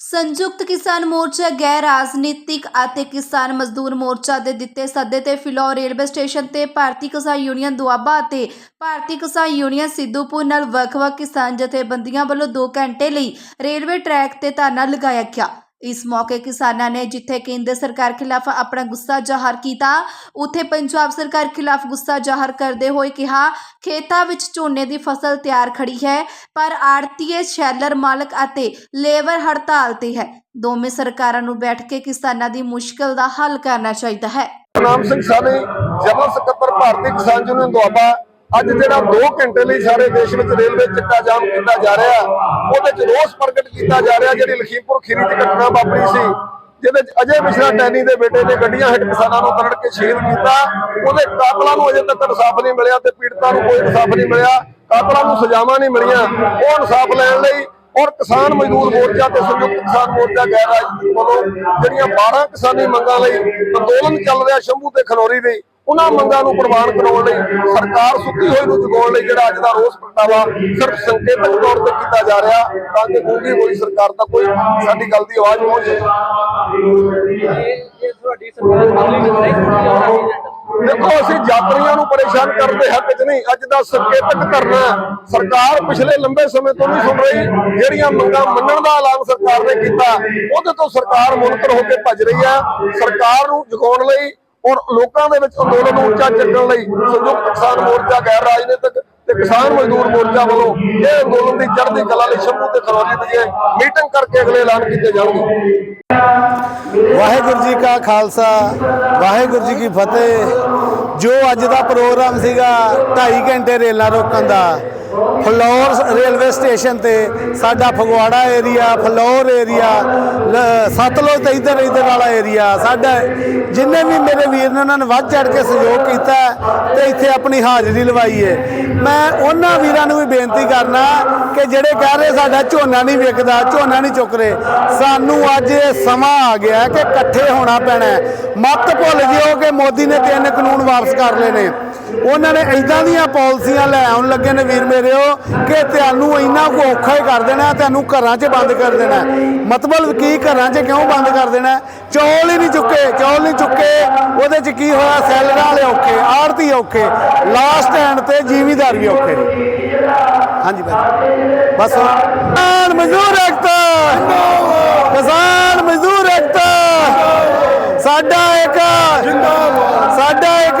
ਸੰਯੁਕਤ ਕਿਸਾਨ ਮੋਰਚਾ ਗੈਰ ਰਾਜਨੀਤਿਕ ਅਤੇ ਕਿਸਾਨ ਮਜ਼ਦੂਰ ਮੋਰਚਾ ਦੇ ਦਿੱਤੇ ਸੱਦੇ ਤੇ ਫਿਲੌਰ ਰੇਲਵੇ ਸਟੇਸ਼ਨ ਤੇ ਭਾਰਤੀ ਕਿਸਾਨ ਯੂਨੀਅਨ ਦੁਆਬਾ ਅਤੇ ਭਾਰਤੀ ਕਿਸਾਨ ਯੂਨੀਅਨ ਸਿੱਧੂਪੁਰ ਨਾਲ ਵੱਖ-ਵੱਖ ਕਿਸਾਨ ਜਥੇਬੰਦੀਆਂ ਵੱਲੋਂ 2 ਘੰਟੇ ਲਈ ਰੇਲਵੇ ਟਰੈਕ ਤੇ ਧਰਨਾ ਲਗਾਇਆ ਗਿਆ। ਇਸ ਮੌਕੇ ਕਿਸਾਨਾਂ ਨੇ ਜਿੱਥੇ ਕੇਂਦਰ ਸਰਕਾਰ ਖਿਲਾਫ ਆਪਣਾ ਗੁੱਸਾ ਜ਼ਾਹਰ ਕੀਤਾ, ਉੱਥੇ ਪੰਜਾਬ ਸਰਕਾਰ ਖਿਲਾਫ ਗੁੱਸਾ ਜ਼ਾਹਰ ਕਰਦੇ ਹੋਏ ਕਿਹਾ, ਖੇਤਾਂ ਵਿੱਚ ਝੋਨੇ ਦੀ ਫਸਲ ਤਿਆਰ ਖੜੀ ਹੈ, ਪਰ ਆੜਤੀਏ ਸ਼ੈਲਰ ਮਾਲਕ ਅਤੇ ਲੇਬਰ ਹੜਤਾਲ ਤੇ ਹੈ। ਦੋਵੇਂ ਸਰਕਾਰਾਂ ਨੂੰ ਬੈਠ ਕੇ ਕਿਸਾਨਾਂ ਦੀ ਮੁਸ਼ਕਲ ਦਾ ਹੱਲ ਕਰਨਾ ਚਾਹੀਦਾ ਹੈ। ਨਾਮ ਸਿੰਘ ਸਾਨੀ ਜਨਰਲ ਸਕੱਤਰ ਭਾਰਤੀ ਕਿਸਾਨ ਯੂਨੀਅਨ ਦੁਆਬਾ ਅੱਜ ਜਿਹੜਾ 2 ਘੰਟੇ ਲਈ ਸਾਰੇ ਦੇਸ਼ ਵਿੱਚ ਰੇਲਵੇ ਚੱਕਾ ਜਾਮ ਕੀਤਾ ਜਾ ਰਿਹਾ, ਉਹਦੇ ਚ ਰੋਸ ਪ੍ਰਗਟ ਕੀਤਾ ਜਾ ਰਿਹਾ, ਜਿਹੜੀ ਲਖੀਮਪੁਰ ਖੀਰੀ ਦੀ ਘਟਨਾ ਵਾਪਰੀ ਸੀ, ਜਿਹਦੇ ਚ ਅਜੇ ਮਿਸ਼ਰਾ ਟੈਨੀ ਦੇ ਬੇਟੇ ਨੇ ਗੱਡੀਆਂ ਹਿੱਟ ਕਿਸਾਨਾਂ ਨੂੰ ਕਰੜ ਕੇ ਸ਼ਹੀਦ ਕੀਤਾ, ਉਹਦੇ ਕਾਤਲਾਂ ਨੂੰ ਅਜੇ ਤੱਕ ਇਨਸਾਫ ਨਹੀਂ ਮਿਲਿਆ ਤੇ ਪੀੜਤਾਂ ਨੂੰ ਕੋਈ ਇਨਸਾਫ ਨਹੀਂ ਮਿਲਿਆ, ਕਾਤਲਾਂ ਨੂੰ ਸਜ਼ਾਵਾਂ ਨਹੀਂ ਮਿਲੀਆਂ, ਉਹ ਇਨਸਾਫ ਲੈਣ ਲਈ ਔਰ ਕਿਸਾਨ ਮਜ਼ਦੂਰ ਮੋਰਚਾ ਤੇ ਸੰਯੁਕਤ ਕਿਸਾਨ ਮੋਰਚਾ ਗੈਰ ਰਾਜਨੀਤਿਕ ਵੱਲੋਂ ਜਿਹੜੀਆਂ 12 ਕਿਸਾਨੀ ਮੰਗਾਂ ਲਈ ਅੰਦੋਲਨ ਚੱਲ ਰਿਹਾ ਸ਼ੰਭੂ ਤੇ ਖਨੌਰੀ ਦੇ ਉਹਨਾਂ ਮੰਗਾਂ ਨੂੰ ਪ੍ਰਵਾਨ ਕਰਾਉਣ ਲਈ ਸਰਕਾਰ ਸੁੱਤੀ ਹੋਈ ਨੂੰ ਜਗਾਉਣ ਲਈ ਜਿਹੜਾ ਅੱਜ ਦਾ ਰੋਸ ਪ੍ਰਗਟਾਵਾ ਸਿਰਫ ਸੰਕੇਤਕ ਤੌਰ ਤੇ ਕੀਤਾ ਜਾ ਰਿਹਾ, ਤਾਂ ਕਿ ਗੂੰਗੀ ਹੋਈ ਸਰਕਾਰ ਦਾ ਕੋਈ ਸਾਡੀ ਗੱਲ ਦੀ ਆਵਾਜ਼ ਪਹੁੰਚੇ ਇਹ ਤੁਹਾਡੀ ਸਰਕਾਰ ਦਿੱਲੀ ਨਹੀਂ ਦੇਖੋ, ਅਸੀਂ ਯਾਤਰੀਆਂ ਨੂੰ ਪਰੇਸ਼ਾਨ ਕਰਨ ਦੇ ਹੱਕ 'ਚ ਨਹੀਂ, ਅੱਜ ਦਾ ਸੰਕੇਤਕ ਧਰਨਾ ਸਰਕਾਰ ਪਿਛਲੇ ਲੰਬੇ ਸਮੇਂ ਤੋਂ ਨਹੀਂ ਸੁਣ ਰਹੀ, ਜਿਹੜੀਆਂ ਮੰਗਾਂ ਮੰਨਣ ਦਾ ਐਲਾਨ ਸਰਕਾਰ ਨੇ ਕੀਤਾ, ਉਹਦੇ ਤੋਂ ਸਰਕਾਰ ਮੁਨਕਰ ਹੋ ਕੇ ਭੱਜ ਰਹੀ ਹੈ। ਸਰਕਾਰ ਨੂੰ ਜਗਾਉਣ ਲਈ ਔਰ ਲੋਕਾਂ ਦੇ ਵਿੱਚ ਅੰਦੋਲਨ ਨੂੰ ਉੱਚਾ ਚੱਕਣ ਲਈ ਸੰਯੁਕਤ ਕਿਸਾਨ ਮੋਰਚਾ, ਗੈਰ ਰਾਜਨੀਤਿਕ ਤੇ ਕਿਸਾਨ ਮਜ਼ਦੂਰ ਮੋਰਚਾ ਵੱਲੋਂ ਇਹ ਅੰਦੋਲਨ ਦੀ ਚੜ੍ਹਦੀ ਕਲਾ ਲਈ ਸ਼ੰਭੂ ਤੇ ਖਰੋਲੀ ਵਿਖੇ ਮੀਟਿੰਗ ਕਰਕੇ ਅਗਲੇ ਐਲਾਨ ਕੀਤੇ ਜਾਣਗੇ। ਵਾਹਿਗੁਰੂ ਜੀ ਕਾ ਖਾਲਸਾ, ਵਾਹਿਗੁਰੂ ਜੀ ਕੀ ਫਤਿਹ। ਜੋ ਅੱਜ ਦਾ ਪ੍ਰੋਗਰਾਮ ਸੀਗਾ 2.5 ਘੰਟੇ ਰੇਲਾਂ ਰੋਕਣ ਦਾ, ਫਲੋਰ ਰੇਲਵੇ ਸਟੇਸ਼ਨ ਤੇ ਸਾਡਾ ਫਗਵਾੜਾ ਏਰੀਆ, ਫਲੋਰ ਏਰੀਆ, ਲ- ਸਤਲੁਜ ਤੇ ਇਧਰ ਇਧਰ ਵਾਲਾ ਏਰੀਆ, ਸਾਡਾ ਜਿੰਨੇ ਵੀ ਮੇਰੇ ਵੀਰ ਨੇ ਉਹਨਾਂ ਨੇ ਵੱਧ ਚੜ ਕੇ ਸਹਿਯੋਗ ਕੀਤਾ ਹੈ ਤੇ ਇੱਥੇ ਆਪਣੀ ਹਾਜ਼ਰੀ ਲਵਾਈ ਹੈ ਮੈਂ ਉਹਨਾਂ ਵੀਰਾਂ ਨੂੰ ਵੀ ਬੇਨਤੀ ਕਰਨਾ ਕਿ ਜਿਹੜੇ ਕਹਿ ਰਹੇ ਸਾਡਾ ਝੋਨਾ ਨਹੀਂ ਵਿਕਦਾ, ਝੋਨਾ ਨਹੀਂ ਚੁੱਕ ਰਹੇ, ਸਾਨੂੰ ਅੱਜ ਇਹ ਸਮਾਂ ਆ ਗਿਆ ਕਿ ਇਕੱਠੇ ਹੋਣਾ ਪੈਣਾ ਹੈ। ਮਤ ਭੁੱਲ ਜਿਓ ਕਿ ਮੋਦੀ ਨੇ ਤਿੰਨ ਕਾਨੂੰਨ ਵਾਪਸ ਕਰ ਲਏ ਨੇ ਉਹਨਾਂ ਨੇ ਇਦਾਂ ਦੀਆਂ ਪਾਲਿਸੀਆਂ ਲੈ ਆਉਣ ਲੱਗੇ ਨੇ ਵੀਰ ਮੇਰਿਓ ਕਿ ਤੁਹਾਨੂੰ ਇੰਨਾ ਕੁ ਔਖਾ ਹੀ ਕਰ ਦੇਣਾ, ਤੁਹਾਨੂੰ ਘਰਾਂ 'ਚ ਬੰਦ ਕਰ ਦੇਣਾ। ਮਤਲਬ ਕੀ ਘਰਾਂ 'ਚ ਕਿਉਂ ਬੰਦ ਕਰ ਦੇਣਾ? ਚੌਲ ਹੀ ਨਹੀਂ ਚੁੱਕੇ, ਚੌਲ ਨਹੀਂ ਚੁੱਕੇ। ਉਹਦੇ 'ਚ ਕੀ ਹੋਇਆ? ਸੈਲਰਾਂ ਵਾਲੇ ਔਖੇ ਆੜਤੀ ਔਖੇ ਲਾਸਟ ਐਂਡ ਤੇ ਜ਼ਿਮੀਦਾਰ ਵੀ ਔਖੇ। ਹਾਂਜੀ ਭਾਈ ਬਸ ਕਿਸਾਨ ਮਜ਼ਦੂਰ ਏਕਤਾ ਕਿਸਾਨ ਮਜ਼ਦੂਰ ਏਕਤਾ ਸਾਡਾ ਇੱਕ ਸਾਡਾ ਇੱਕ